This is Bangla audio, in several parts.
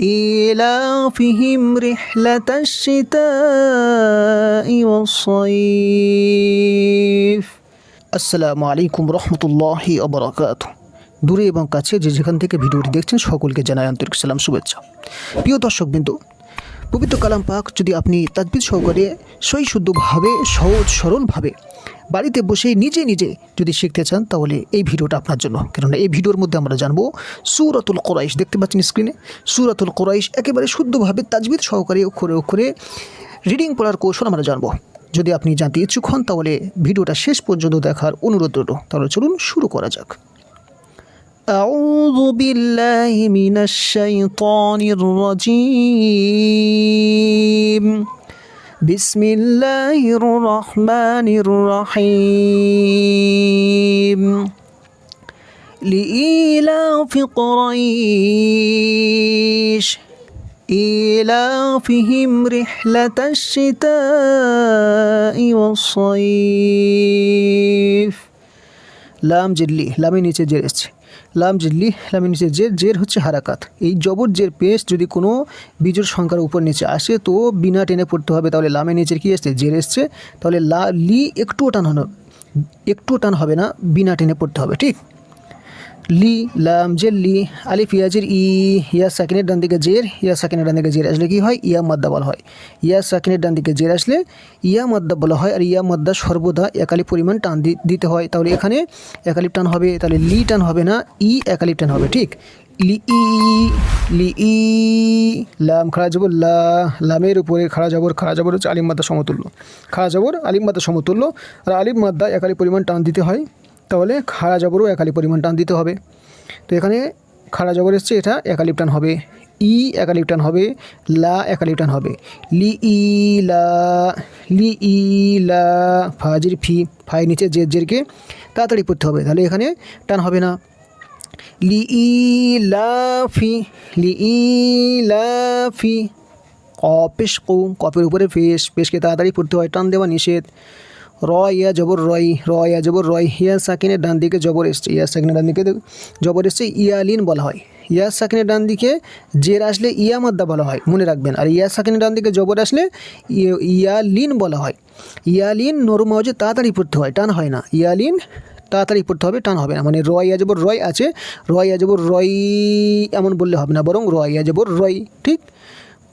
إيلافهم رحلة الشتاء والصيف আসসালামু আলাইকুম রহমতুল্লাহি অবরাকাত দূরে এবং কাছে যে যেখান থেকে ভিডিওটি দেখছেন সকলকে জানাই আন্তরিক সালাম শুভেচ্ছা প্রিয় দর্শকবৃন্দ পবিত্র কালাম পাক যদি আপনি তাজবিদ সহকারে সই শুদ্ধভাবে সহজ, সরলভাবে বাড়িতে বসে নিজে নিজে যদি শিখতে চান, তাহলে এই ভিডিওটা আপনার জন্য। কেননা এই ভিডিওর মধ্যে আমরা জানব সুরাতুল কোরাইশ। দেখতে পাচ্ছেন স্ক্রিনে সুরাতুল কোরাইশ একেবারে শুদ্ধভাবে তাজবিদ সহকারে, অক্ষরে অক্ষরে রিডিং পড়ার কৌশল আমরা জানব। যদি আপনি জানতে ইচ্ছুক হন, তাহলে ভিডিওটা শেষ পর্যন্ত দেখার অনুরোধ রইল। তাহলে চলুন শুরু করা যাক। أعوذ بالله من الشيطان الرجيم. بسم الله الرحمن الرحيم. لإيلاف قريش إيلافهم رحلة الشتاء والصيف. لام جلي لامين يتجرس লাম জিল্লি লামের নিচে জের জের হচ্ছে হারাকাত। এই জবর জের পেশ যদি কোনো বীজের সংখ্যার উপর নিচে আসে, তো বিনা টেনে পড়তে হবে। তাহলে লামে নিচের কী এসছে? জের এসছে। তাহলে লা, লি একটুও টান হবে একটুও টান হবে না, বিনা টেনে পড়তে হবে, ঠিক? লি লাম জের লি আলিফ ইয়াজের ই ইয়া সাকিনের ডান দিকে জের ইয়া সাকিনের ডান দিকে জের আসলে কি হয় ইয়া মাদ্দা বলা হয় ইয়া সাকিনের ডান দিকে জের আসলে ইয়া মাদ্দা বলা হয় আর ইয়া মাদ্দা সর্বদা একালি পরিমাণ টান দিতে হয় তাহলে এখানে একালিপ টান হবে তাহলে লি টান হবে না ই একালিপ টান হবে ঠিক লি ই লি ই লাম খাড়া জবর লা লামের উপরে খাড়া জবর খাড়া জবর হচ্ছে আলিম মাদ্দা সমতুল্য খাড়া জবর আলিম মাদ্দা সমতুল্য আর আলিম মাদ্দা একালি পরিমাণ টান দিতে হয় তাহলে খাড়া জবরও একালি পরিমাণ টান দিতে হবে। তো এখানে খাড়া জবর এসছে, এটা একালিপ টান হবে। ই একালিপ টান হবে, লা একালিপ টান হবে। লি ই লা, লি ই লা, ফাজির ফি, ফাই নিচে জের জেরকে তাড়াতাড়ি পড়তে হবে। তাহলে এখানে টান হবে না। লি ই লা ফি, লি ই লা ফি। কপেশ কপের উপরে ফেস পেশকে তাড়াতাড়ি পড়তে হয়, টান দেওয়া নিষেধ। র ইয়া জবর রয় র ইয়া জবর রয়, ইয়া সাকিনের ডান দিকে জবর এসছে, ইয়া সাকিনের ডান দিকে জবর এসছে ইয়ালিন বলা হয়। ইয়া সাকিনের ডান দিকে জের আসলে ইয়া মাদ্দা বলা হয়, মনে রাখবেন। আর ইয়া সাকিনের ডান দিকে জবর আসলে ইয়ালিন বলা হয়। ইয়ালিন নরম হচ্ছে তাড়াতাড়ি পড়তে হয়, টান হয় না। ইয়ালিন তাড়াতাড়ি পড়তে হবে, টান হবে না। মানে রয়, ইয়া জবর রয় আছে, রয়, ইয়া জবর রয় এমন বললে হবে না, বরং রয়, ইয়া জবর রয়, ঠিক?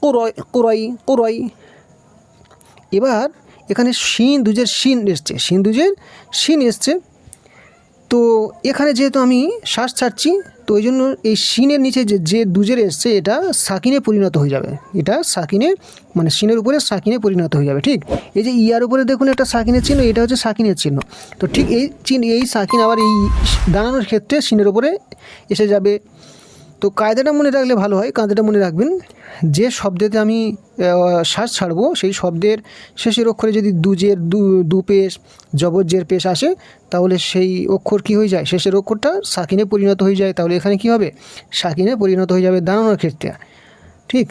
কুরয় কুরয় কুরয়। এবার এখানে শিন, দুজের শিন এসছে, শিন দুজের শিন এসছে। তো এখানে যেহেতু আমি শ্বাস ছাড়ছি, তো ওই জন্য এই শিনের নিচে যে যে দুজের এসছে, এটা সাকিনে পরিণত হয়ে যাবে। এটা সাকিনে মানে শিনের উপরে সাকিনে পরিণত হয়ে যাবে, ঠিক? এই যে ইয়ার উপরে দেখুন একটা সাকিনের চিহ্ন, এটা হচ্ছে সাকিনের চিহ্ন। তো ঠিক এই চিহ্ন, এই সাকিন আবার এই দাঁড়ানোর ক্ষেত্রে শিনের উপরে এসে যাবে। তো কায়দাটা মনে রাখলে ভালো হয়, কায়দাটা মনে রাখবেন। যে শব্দেতে আমি শ্বাস ছাড়বো, সেই শব্দের শেষের অক্ষরে যদি দুজের দু দু পেশ জবরজের পেশ আসে, তাহলে সেই অক্ষর কি হয়ে যায়? শেষের অক্ষরটা সাকিনে পরিণত হয়ে যায়, তাহলে এখানে কি হবে? সাকিনে পরিণত হয়ে যাবে দাঁড়ানোর ক্ষেত্রে। ঠিক?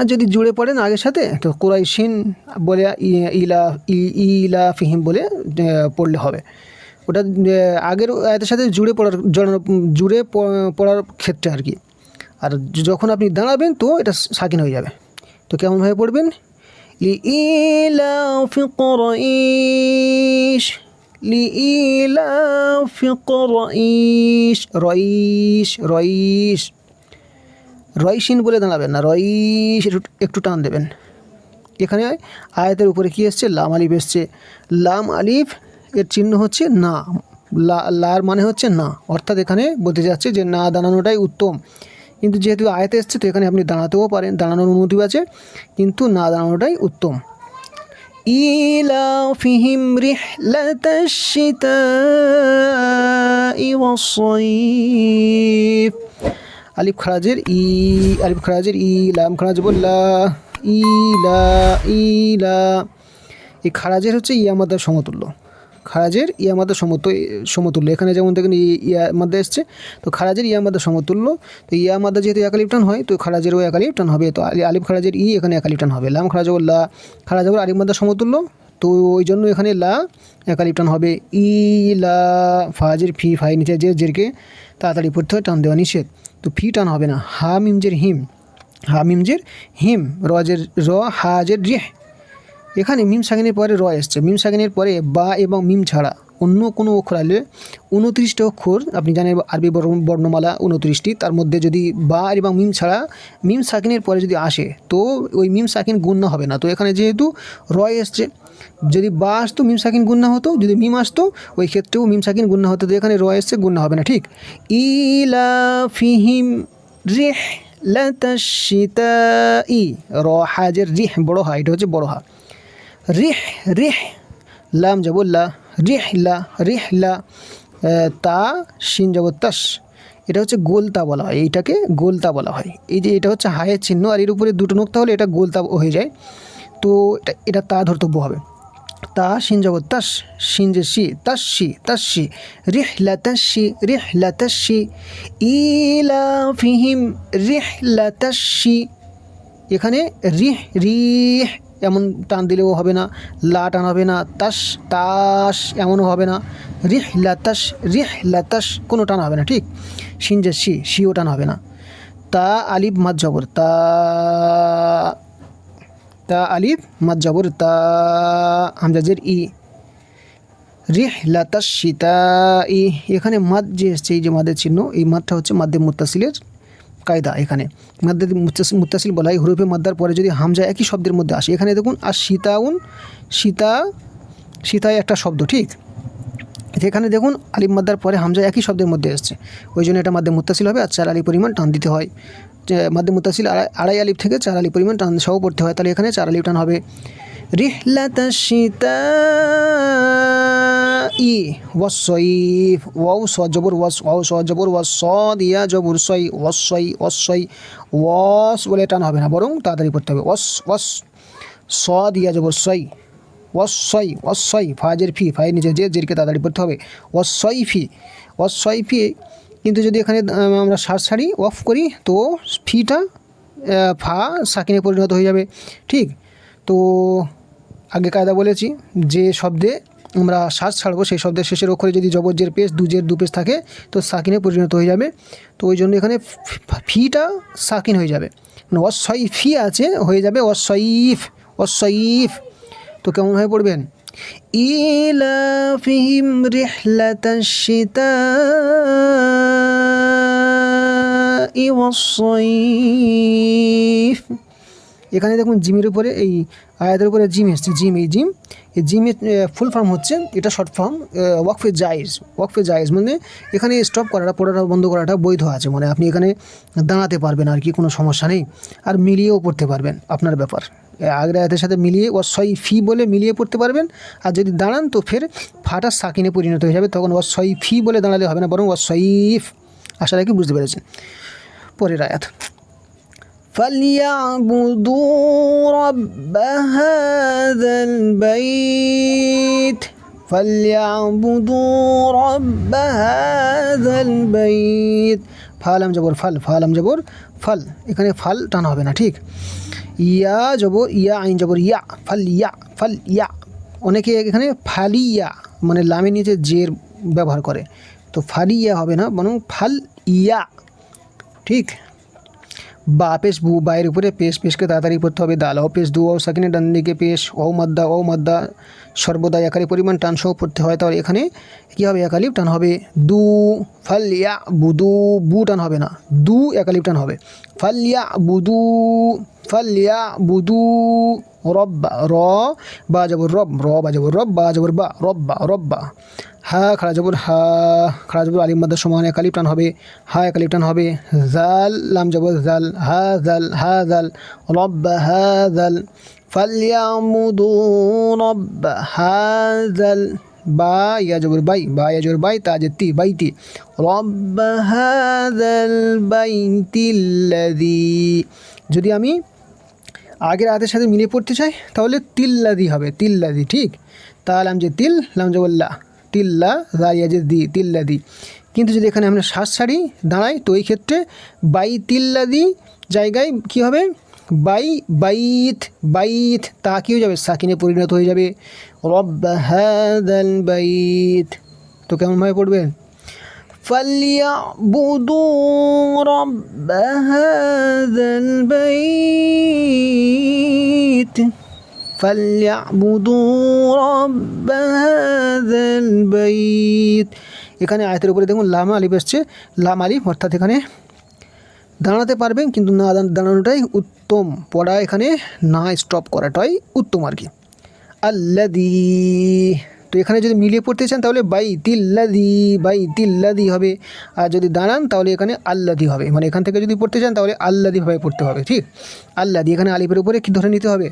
আর যদি জুড়ে পড়েন আগের সাথে, তো কোরাইশিন বলে, ইলা ইলা ফিহিম বলে পড়লে হবে। ওটা আহ, আগের আয়াতের সাথে জুড়ে পড়ার জড়ানো জুড়ে প- পড়ার ক্ষেত্রে আর কি আর যখন আপনি দাঁড়াবেন তো এটা সাকিন হয়ে যাবে তো কেমনভাবে পড়বেন لإيلاف قريش لإيلاف قريش رئيش رئيش রয়সিন বলে দাঁড়াবেন না রয়িস একটু একটু টান দেবেন এখানে আয়াতের উপরে কি এসছে লাম আলিফ এসছে লাম আলিফ এর চিহ্ন হচ্ছে না লা লার মানে হচ্ছে না অর্থাৎ এখানে বলতে যাচ্ছে যে না দাঁড়ানোটাই উত্তম কিন্তু যেহেতু আয়াতে এসছে তো এখানে আপনি দাঁড়াতেও পারেন দাঁড়ানোর অনুমতি আছে কিন্তু না দাঁড়ানোটাই উত্তম إيلافهم رحلة الشتاء والصيف আলিফ খারাজের ই আলিফ খারাজের ই লাম খারাজ বললা ই লা ই লা এই খারাজের হচ্ছে ইয়ামাদার সমতুল্য খারাজের ইয়ামাদার সমত সমতুল্য। এখানে যেমন দেখেন ই- ইয়া মাদ্দা এসছে, তো খারাজের ইয়ামাদার সমতুল্য। তো ইয়ামাদা যেহেতু একালিপ টান হয়, তো খারাজেরও একালিপ টান হবে। তো আলি- আলিফ খারাজের ই এখানে একালিপ টান হবে। লাম খারাজ লা, খারাজ আলিফ মাদ্দা সমতুল্য। তো ওই জন্য এখানে লা একালিপ টান হবে। ই, লা, ফাজের ফি, ফাই নিচে যে জেরকে তাড়াতাড়ি পড়তে হয়, টান দেওয়া নিষেধ। তো ফি টান হবে না। হা মিম জের হিম। হামিম জের হিম। রজের, র, হাজের রিহ। এখানে মিম সাকিনের পরে র এসছে। মিম সাকিনের পরে বা এবং মিম ছাড়া অন্য কোনো অক্ষর আলে উনত্রিশটা অক্ষর, আপনি জানেন আরবি বর্ণ- বর্ণমালা উনত্রিশটি, তার মধ্যে যদি বা এবং মিম ছাড়া মিম সাকিনের পরে যদি আসে, তো ওই মিম সাকিন গুণ্য হবে না। তো এখানে যেহেতু র এসছে, যদি বা আসতো মিম সাকিন গুণ্য হতো, যদি মিম আসতো, ওই ক্ষেত্রেও মিম সাকিন গুণ্য হতো, তো এখানে র এসছে, গুণ্য হবে না, ঠিক? ইলা ফিহিম রেহ ই র হাজের রিহ, বড় হা, এটা হচ্ছে বড় হা। রিহ রিহ, লাম যাব রিহ লা রিহ লা তা, শিন যাব তাস। এটা হচ্ছে গোলতা বলা হয়। এইটাকে গোলতা বলা হয়। এই যে এটা হচ্ছে হায়ের চিহ্ন আর এর উপরে দুটো নোক্তা হলে এটা গোলতা হয়ে যায়। তো এটা এটা তা ধর্তব্য হবে। তা, শিন যাব তাস, শিন যে শি, তাস শি তাস শি, রিহ লা, তাস শি, রিহ লা, তাস শি ইলা ফিহিম রিহ শি। এখানে রিহ রিহ এমন টান দিলেও হবে না, লা টান হবে না, তাস তাস এমনও হবে না, রিহ লাতাস রিহ লাতাস কোনো টান হবে না, ঠিক? যে শি, শিও টান হবে না। তা আলিফ মাদ জবর, তা তা আলিফ মাদ জবর, তা হামজাজের ই। রিহ লাতাস সীতা ই। এখানে মাদ যে এসছে, এই যে মাদের চিহ্ন, এই মাদটা হচ্ছে মাদ্দে মুত্তাসিলের কায়দা এখানে। মাদ্দে মুত্তাসিল বলা হয় হুরুফে মাদ্দার পরে যদি হামজা একই শব্দের মধ্যে আসে। এখানে দেখুন আর সীতাউন, সীতা, সীতায় একটা শব্দ, ঠিক? এখানে দেখুন, আলিফ মাদ্দার পরে হামজা একই শব্দের মধ্যে এসছে। ওই জন্য এটা মাদ্দে মুত্তাসিল হবে আর চার আলি পরিমাণ টান দিতে হয়। মাদ্দে মুত্তাসিল আড়াই আলিফ থেকে চার আলি পরিমাণ টান সহ পড়তে হয়। তাহলে এখানে চার আলিফ টান হবে। রিহলাতা সীতা ই ওয়াসইফ ওয়াও স জবর ওয়াস ওয়াও স জবর ওয়াস স দিয়া জবর সই ওয়াসই ওয়াসই ওয়াস বলে টান হবে না, বরং তাড়াতাড়ি পড়তে হবে। ওয়াস ওয়াস, স, দিয়া, জবর, সই। ওয়াসই ওয়াসই ফাজের ফি ফাই নিজে যে জেরকে তাড়াতাড়ি পড়তে হবে। ওয়াসই ফি। ওয়াসই ফি, কিন্তু যদি এখানে আমরা সার ছাড়ি, অফ করি, তো ফিটা ফা সাকিনে পরিণত হয়ে যাবে। ঠিক? তো আগে কায়দা বলেছি যে শব্দে আমরা শ্বাস ছাড়বো, সেই শব্দের শেষের অক্ষরে যদি জবরজের পেশ, দুজের দু পেস থাকে, তো সাকিনে পরিণত হয়ে যাবে। তো ওই জন্য এখানে ফিটা সাকিন হয়ে যাবে। মানে অসই ফি আছে, হয়ে যাবে অসইফ অসইফ তো কেমনভাবে পড়বেন? ইলাফিহিম রিহলাতাশ শিতাই ওয়াস-সাইফ এখানে দেখুন জিমের উপরে এই আয়াতের উপরে জিম এসছে, জিম, এই জিম। এই জিমের ফুল ফর্ম হচ্ছে, এটা শর্ট ফর্ম ওয়াকফে জায়েজ ওয়াকফে জায়েজ মানে এখানে স্টপ করাটা, পড়াটা, বন্ধ করাটা বৈধ আছে মানে আপনি এখানে দাঁড়াতে পারবেন আর কি, কোনো সমস্যা নেই। আর মিলিয়েও পড়তে পারবেন, আপনার ব্যাপার। আগের আয়াতের সাথে মিলিয়ে ওয়াসই ফি বলে মিলিয়ে পড়তে পারবেন, আর যদি দাঁড়ান তো ফের ফাটা সাকিনে পরিণত হয়ে যাবে, তখন ওয়াসই ফি বলে দাঁড়ালে হবে না, বরং ওয়াসইফ আশা রাখি বুঝতে পেরেছেন। পরের আয়াত। فليعبدوا رب هذا البيت فليعبدوا رب هذا البيت ফালাম জবর ফাল ফালাম জবর ফাল এখানে ফাল টানা হবে না ঠিক ইয়া জবর ইয়া আইন জবর ইয়া ফাল ইয়া ফাল ইয়া অনেকে এখানে ফালিয়া মানে লামের নিচে জের ব্যবহার করে তো ফালিয়া হবে না বরং ফাল ইয়া ঠিক পেশ বু বায়ের উপরে পেশ পেশকে তাড়াতাড়ি পড়তে হবে। দাল ও পেশ, দু ও সাকিনে ডান দিকে পেশ, ও মাদ্দা ও মাদ্দা, সর্বদা একালি পরিমাণ টান সহ পড়তে হয়। তাহলে এখানে কী হবে? একালিপ টান হবে। দু ফালিয়া বুদু বু টান হবে না। দু একালিপ টান হবে। ফালিয়া বুদু ফালিয়া বুদু রব্বা র বা যাবর রব, র বা রব বা যাবর বা রব্বা রব্বা হা খারাজবুর হা খারাজবুর আলিম মাদ্দার সমান এক আলিপটান হবে, হা এক আলিপটান হবে, জাল, লাম জবর, জাল, হা জাল হা, জাল রব হা, জাল ফালিয়ামুদু রব্বা, হা, জাল, বা ইয়াজবর বাই, বা ইয়াজবর বাই তাজেতি বাইতি জাল হাদাল বাইতিল্লাদি যদি আমি আগের হাতের সাথে মিলে পড়তে চাই, তাহলে তিল্লাদি হবে তিল্লাদি ঠিক? তাহলে আমি যে, তিল, লাম জবল্লা তিল্লা রাইয়া যে দি তিল্লাদি কিন্তু যদি এখানে আমরা শ্বাস ছাড়ি দাঁড়াই তো এই ক্ষেত্রে বাই তিল্লাদি জায়গায় কি হবে বাই বাইত বাইত তা কি হয়ে যাবে সাকিনে পরিণত হয়ে যাবে রব্বা হাদাল বাইত তো কেমনভাবে পড়বে فليعبدوا رب هذا البيت এখানে আয়তের উপরে দেখুন লাম আলিফ এসছে। লাম আলিফ অর্থাৎ এখানে দাঁড়াতে পারবেন কিন্তু না দাঁড়ানোটাই উত্তম। পড়া এখানে না স্টপ করাটাই উত্তম আর কি। আল্লাদি তো এখানে যদি মিলিয়ে পড়তে চান তাহলে বাই তিল্লাদি বাই তিল্লাদি হবে। আর যদি দাঁড়ান তাহলে এখানে আল্লাদি হবে। মানে এখান থেকে যদি পড়তে চান তাহলে আল্লাদিভাবে পড়তে হবে, ঠিক? আল্লাদি এখানে আলিফের উপরে কী ধরে নিতে হবে?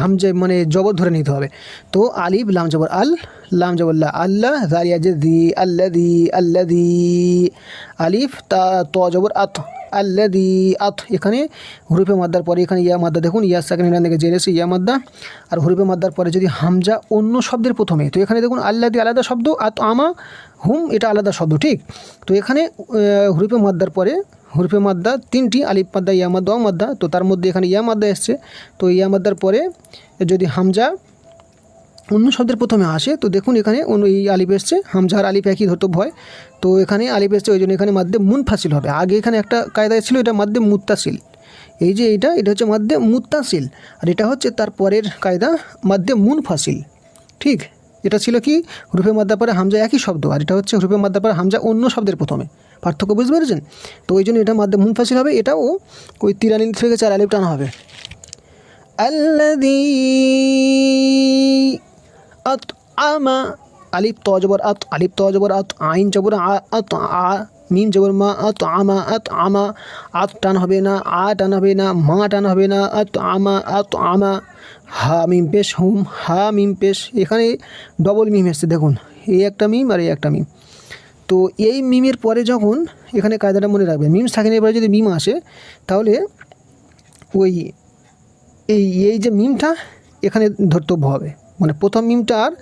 হামজে মানে জবর ধরে নিতে হবে। তো আলিফ, লাম, জবর, আল, লাম, জবর, লা আল্লাহ জারিয়া দি আল্লা দি আল্লা দি আলিফ, তা, ত, জবর, আত আল্লা দি আত, এখানে হুরুফে মাদ্দার পরে এখানে ইয়া, মাদ্দা দেখুন, ইয়া সেকেন্ড থেকে জেরেছে ইয়া, মাদ্দা। আর হুরুফে মাদ্দার পরে যদি হামজা অন্য শব্দের প্রথমে, তো এখানে দেখুন আল্লা দি আলাদা শব্দ, আত, আমা, হুম, এটা আলাদা শব্দ, ঠিক? তো এখানে হুরুফে মাদ্দার পরে হুরফে মাদ্দা, তিনটি আলিফ মাদ্দা, ইয়া মাদ্দা মাদ্দা। তো তার মধ্যে এখানে ইয়া মাদ্দা এসছে। তো ইয়া মাদ্দার পরে যদি হামজা অন্য শব্দের প্রথমে আসে, তো দেখুন এখানে অন্য এই আলিফ এসছে। হামজা আর আলিফ একই ধর্তব্য হয় তো এখানে আলিফ এসছে, ওই জন্য এখানে মাদ্দে মুন ফাসিল হবে। আগে এখানে একটা কায়দা ছিল, এটা মাদ্দে মুত্তাসিল। এই যে এটা এটা হচ্ছে মাদ্দে মুত্তাসিল। আর এটা হচ্ছে তার পরের কায়দা, মাদ্দে মুন ফাসিল ঠিক? এটা ছিল কি হুরুফে মাদ্দাপারে হামজা একই শব্দ, আর এটা হচ্ছে হুরুফে মাদ্দাপারে হামজা অন্য শব্দের প্রথমে। পার্থক্য বুঝতে পেরেছেন? তো ওই জন্য এটা মাদ্দা মুনফাসিল হবে এটাও ওই তিরালি থেকে চার আলিফ টানা হবে। আল্লাদি আত আমা আলিফ তজবর আত, আলিফ তজবর আত, আইন জবর আত আ মিম জবর মা আত আমা আত আমা, আত টান হবে না, আ টান হবে না, মা টান হবে না, আত আমা আত আমা, হা মিম পেশ, হুম, হা মিম পেশ। এখানে ডবল মিম এসছে, দেখুন। এই একটা মিম আর এই একটা মিম। তো এই মিমের পরে যখন এখানে কায়দাটা মনে রাখবেন, মিম সাকিনের পরে যদি মিম আসে, তাহলে ওই, এই এই যে মিমটা এখানে ধর্তব্য হবে। মানে প্রথম মিমটা আর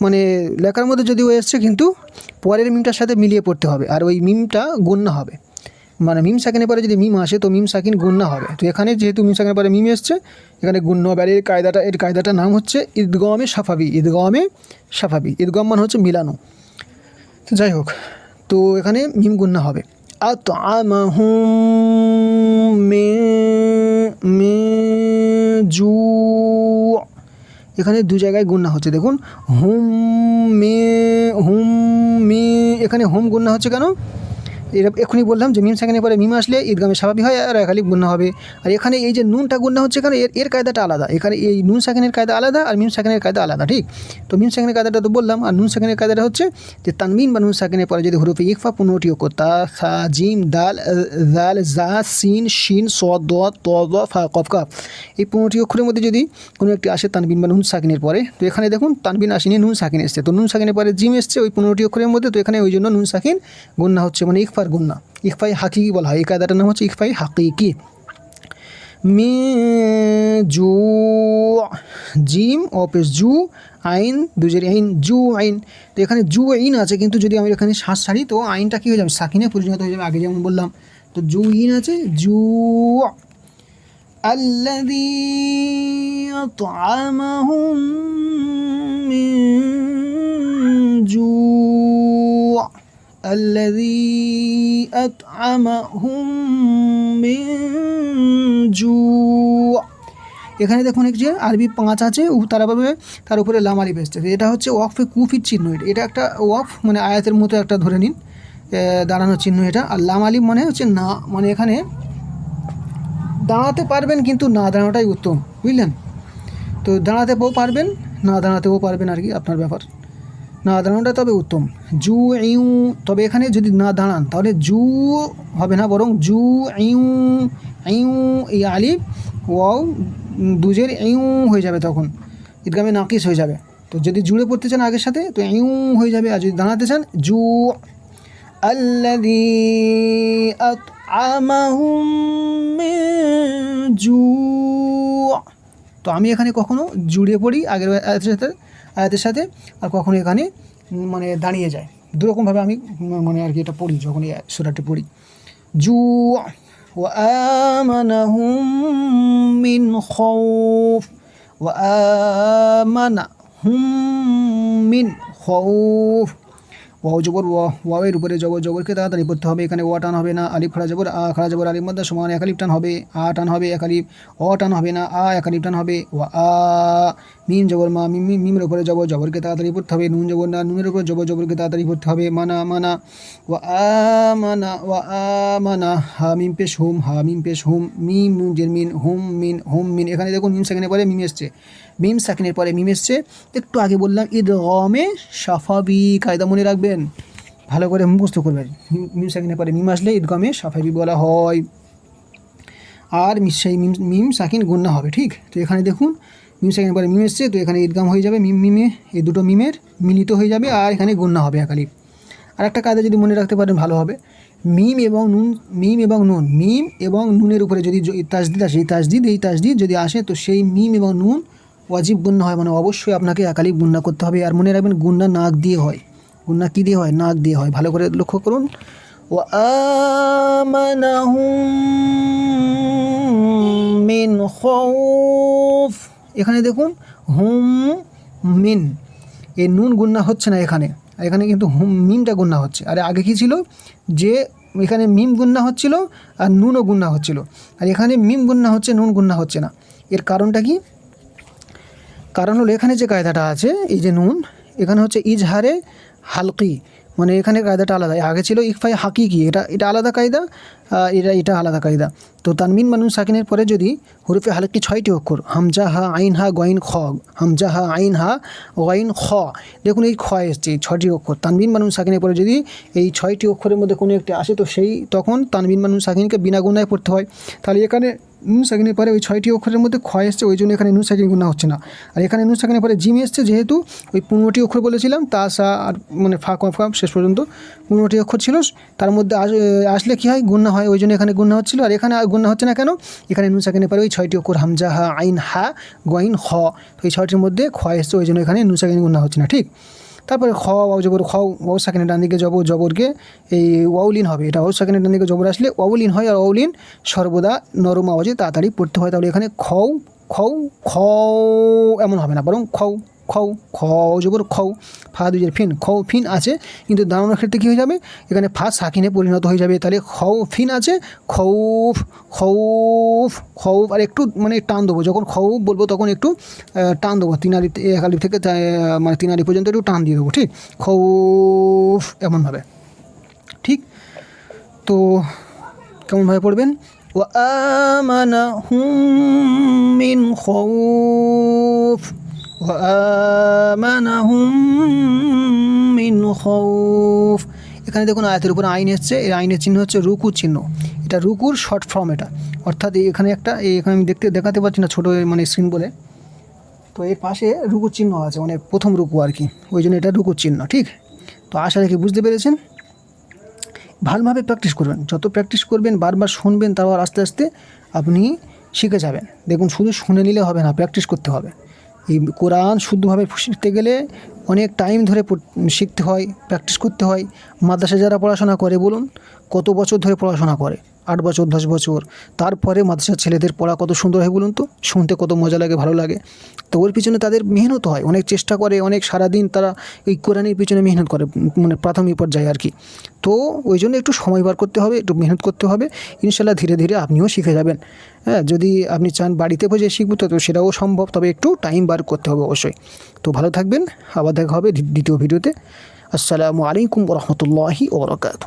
মানে লেখার মধ্যে যদি যদিও এসছে কিন্তু পরের মিমটার সাথে মিলিয়ে পড়তে হবে। আর ওই মিমটা গণ্য হবে। মানে মিম সাকিনের পরে যদি মিম আসে, তো মিম সাকিন গুন্না হবে। তো এখানে যেহেতু মিম সাকিনের পরে মিম এসছে, এখানে গুণ্য হবে। আর এর কায়দাটা, এর কায়দাটার নাম হচ্ছে ঈদগমে সাফাবি। ঈদগমে সাফাবি। ঈদগম মানে হচ্ছে মিলানো। তো যাই হোক, তো এখানে মিম গুন্না হবে। আমাহুম মে মে, জু এখানে দু জায়গায় গুন্না হচ্ছে। দেখুন, হুম, মে হুম, মে, এখানে হোম গুন্না হচ্ছে কেন? এটা এখনই বললাম যে মিম সেখানে পরে মিম আসলে ঈদগামে স্বাভাবিক হয় আর একালি গুন্না হবে। আর এখানে এই যে নুনটা গুন্না হচ্ছে এখানে এর এর কায়দাটা আলাদা। এখানে এই নুন সেখানের কায়দা আলাদা আর মিম সেখানের কায়দা আলাদা, ঠিক? তো মিম সেখানের কায়দাটা তো বললাম, আর নুন সেখানের কায়দাটা হচ্ছে যে তানমিন বা নুন সেখানের পরে যদি হরুফে ইকফা পনেরোটি অক্ষর তা, সা, জিম, দাল দাল জা, সিন, শিন স দ, ত ফা, কফ, কাফ। এই পনেরোটি অক্ষরের মধ্যে যদি কোনো একটি আসে তানবিন বা নুন সাকিনের পরে, তো এখানে দেখুন তানবিন আসেনি, নুন সাকিন এসছে। তো নুন সাকিনের পরে জিম এসছে ওই পনেরোটি অক্ষরের মধ্যে, তো এখানে ওই জন্য নুন সাকিন গুন্না হচ্ছে মানে ইকফার গুন্না। ইকফাই হাকিকি বলা হয়। এই কায়দাটার নাম হচ্ছে ইকফাই হাকিকি। মি জু জিম অপেস জু আইন দুজের আইন, জু আইন। তো এখানে জু আইন আছে, কিন্তু যদি আমি এখানে শ্বাস ছাড়ি, তো আইনটা কী হয়ে যাবে? সাকিনে পরিণত হয়ে যাবে, আগে যেমন বললাম। তো জু ইন আছে, জু الذي أطعمهم من جوع الذي أطعمهم من جوع এখানে দেখুন এক যে আরবি পাঁচ আছে উ- তার ভাবে তার উপরে লাম আলিফ এসছে তো এটা হচ্ছে ওয়াকফে কুফির চিহ্ন এটা এটা একটা ওয়াকফ মানে আয়াতের মতো একটা ধরে নিন এ, দাঁড়ানোর চিহ্ন এটা আর লাম আলিফ মানে হচ্ছে না মানে এখানে দাঁড়াতে পারবেন কিন্তু না দাঁড়ানোটাই উত্তম, বুঝলেন? তো দাঁড়াতেও পারবেন, না দাঁড়াতেও পারবেন আর কি আপনার ব্যাপার। না দাঁড়ানোটা তবে উত্তম। জু ইউ তবে এখানে যদি না দাঁড়ান, তাহলে জু হবে না, বরং জু ইউ ইউ এই আলি ওয়াও, দুজের ইউ হয়ে যাবে তখন। ঈদগামে নাকিস হয়ে যাবে। তো যদি জুড়ে পড়তে চান আগের সাথে, তো ইউ হয়ে যাবে। আর যদি দাঁড়াতে চান, জু আল্লাদি أطعمهم من جوع তো আমি এখানে কখনো জুড়ে পড়ি আগের আয়াতের সাথে আয়াতের সাথে আর কখনো এখানে উম, মানে দাঁড়িয়ে যায় দুরকমভাবে আমি উম, মানে আর কি এটা পড়ি যখন এই সুরাটি পড়ি জু وآمنهم من خوف وآمنهم من خوف ওয়াও, জবর, ওয়া ওয়াওয়ের উপরে জবর জবরকে তাড়াতাড়ি পড়তে হবে। এখানে ওয়া টান হবে না, আলিফ খাড়া জবর, আ খাড়া জবর, আলিফ মধ্যে সমান এক আলিফ টান হবে, আ টান হবে এক আলিফ, অ টান হবে না, আ এক আলিফ টান হবে, ওয়া আ। মিম জবর মা, মিম মিম- মিমের উপরে জবর জবরকে তাড়াতাড়ি পড়তে হবে, নুন জবর না, নুনের উপরে জবর জবরকে তাড়াতাড়ি পড়তে হবে, মানা মানা, ওয়া আ, মানা, ওয়া আ, মানা, হা মিম পেশ হুম, হা মিম পেশ হুম, মিম, নুন, জের মিন, হুম মিন হুম, মিন, এখানে দেখুন মিম সেখানে পরে মিম এসছে। মিম সেকেন্ডের পরে মিম এসছে। একটু আগে বললাম, ঈদ গমে সাফাবি কায়দা মনে রাখবেন। ভালো করে মুখস্থ করবেন। মিম- সেকেন্ডের পরে মিম আসলে ঈদগমে সাফাবি বলা হয়। আর সেই মিম মিম সাকিন গুন্না হবে, ঠিক? তো এখানে দেখুন, মিম সাকিনের পরে মিম এসছে, তো এখানে ঈদগাম হয়ে যাবে মিম, মিমে, এই দুটো মিমের মিলিত হয়ে যাবে, আর এখানে গুন্না হবে একালিপ আর একটা কায়দা যদি মনে রাখতে পারেন, ভালো হবে। মিম এবং নুন, মিম এবং নুন, মিম এবং নুনের উপরে যদি তাজদিদ আসে, এই তাজদিদ এই তাজদিদ যদি আসে, তো সেই মিম এবং নুন ওয়াজিব গুন্না হয় মানে অবশ্যই আপনাকে একালিপ গুন্না করতে হবে। আর মনে রাখবেন, গুন্না নাক দিয়ে হয়। গুন্না কী দিয়ে হয়? নাক দিয়ে হয়। ভালো করে লক্ষ্য করুন। ও মিন এখানে দেখুন, হুম মিন। এই নুন গুন্না হচ্ছে না এখানে। এখানে কিন্তু হুম মিমটা গুন্না হচ্ছে। আর আগে কী ছিল? যে এখানে মিম গুন্না হচ্ছিল আর নুনও গুন্না হচ্ছিল। আর এখানে মিম গুন্না হচ্ছে, নুন গুন্না হচ্ছে না। এর কারণটা কি? কারণ হলো এখানে যে কায়দাটা আছে, এই যে নুন, এখানে হচ্ছে ইজহারে হালকি মানে এখানে কায়দাটা আলাদা। আগে ছিল ইকফাই হাকিকি, এটা এটা আলাদা কায়দা এটা এটা আলাদা কায়দা। তো তানমিন মানুষ সাকিনের পরে যদি হরুফে হালকি ছয়টি অক্ষর হামজা হা আইন হা গইন খ হামজা হা আইন হা গইন খ, দেখুন এই খ এসছে ছয়টি অক্ষর। তানবিন মানুষ সাকিনের পরে যদি এই ছয়টি অক্ষরের মধ্যে কোনো একটি আসে, তো সেই, তখন তানবিন মানুষ সাকিনকে বিনা গুণায় পড়তে হয়। তাহলে এখানে নুন সাকিনের পরে ওই ছয়টি অক্ষরের মধ্যে ক্ষয় এসছে, ওই জন্য এখানে নুন সাকিন গুণা হচ্ছে না। আর এখানে নুন সাকিনের পরে জিম এসছে, যেহেতু ওই পনেরোটি অক্ষর বলেছিলাম, তা, সা, আর মানে ফা কফ কাপ শেষ পর্যন্ত পনেরোটি অক্ষর ছিল। তার মধ্যে আস- আসলে কী হয়? গুণা হয়, ওই জন্য এখানে গুণা হচ্ছিল। আর এখানে গুণা হচ্ছে না কেন? এখানে নুন সাকিনের পরে ওই ছয়টি অক্ষর হামজা, হা, আইন, হা গইন খ তো এই ছয়টির মধ্যে ক্ষয় এসছে, ওই জন্য এখানে নুন সাকিন গুণা হচ্ছে না, ঠিক? তারপরে খ, ওয়াও জবর, খ, ওয়াও সাকিনের ডান দিকে জবর জবরকে এই ওয়াউলিন হবে। এটা ওয়াও সাকিনের ডান দিকে জবর আসলে ওয়াউলিন হয় আর ওয়াউলিন সর্বদা নরম আওয়াজে তাড়াতাড়ি পড়তে হয়। তাহলে এখানে খ খ খ এমন হবে না, বরং খৌ খৌ খ জবর খৌ ফা দুজের ফিন খৌ ফিন আছে, কিন্তু দাঁড়ানোর ক্ষেত্রে কী হয়ে যাবে? এখানে ফা সাকিনে পরিণত হয়ে যাবে, তাহলে খৌ ফিন আছে, খৌফ খৌফ খৌফ, আর একটু মানে টান দেবো, যখন খৌফ বলব তখন একটু টান দেবো তিনারি এক আলিফ থেকে মানে তিনারি পর্যন্ত একটু টান দিয়ে দেবো, ঠিক? খৌফ, এমনভাবে, ঠিক? তো কেমনভাবে পড়বেন? আমানা হুম এখানে দেখুন আয়াতের উপরে আইন এসছে। এই আইনের চিহ্ন হচ্ছে রুকুর চিহ্ন। এটা রুকুর শর্ট ফর্ম এটা। অর্থাৎ এখানে একটা, এই এখানে আমি দেখতে, দেখাতে পারছি না ছোটো মানে স্ক্রিন বলে। তো এর পাশে রুকুর চিহ্ন আছে মানে প্রথম রুকু আর কি। ওই জন্য এটা রুকুর চিহ্ন, ঠিক? তো আশা রেখে বুঝতে পেরেছেন? ভালোভাবে প্র্যাকটিস করবেন। যত প্র্যাকটিস করবেন, বারবার শুনবেন, তারপর আস্তে আস্তে আপনি শিখে যাবেন। দেখুন, শুধু শুনে নিলে হবে না প্র্যাকটিস করতে হবে। এই কোরআন শুদ্ধভাবে শিখতে গেলে অনেক টাইম ধরে শিখতে হয় প্র্যাকটিস করতে হয়। মাদ্রাসায় যারা পড়াশোনা করে বলুন, কত বছর ধরে পড়াশোনা করে? আট বছর, দশ বছর। তারপরে মাদ্রাসার ছেলেদের পড়া কত সুন্দর হয় বলুন তো? শুনতে কত মজা লাগে, ভালো লাগে। তো ওর পিছনে তাদের মেহনত হয়, অনেক চেষ্টা করে, অনেক সারাদিন তারা এই কোরআনের পিছনে মেহনত করে মানে প্রাথমিক পর্যায়ে আর কি। তো ওই জন্য একটু সময় বার করতে হবে, একটু মেহনত করতে হবে। ইনশাল্লাহ ধীরে ধীরে আপনিও শিখে যাবেন। হ্যাঁ যদি আপনি চান বাড়িতে বসে শিখব, তো সেটাও সম্ভব, তবে একটু টাইম বার করতে হবে অবশ্যই। তো ভালো থাকবেন, আবার দেখা হবে দ্বিতীয় ভিডিওতে। আসসালামু আলাইকুম রহমতুল্লাহি ওবরাকাতু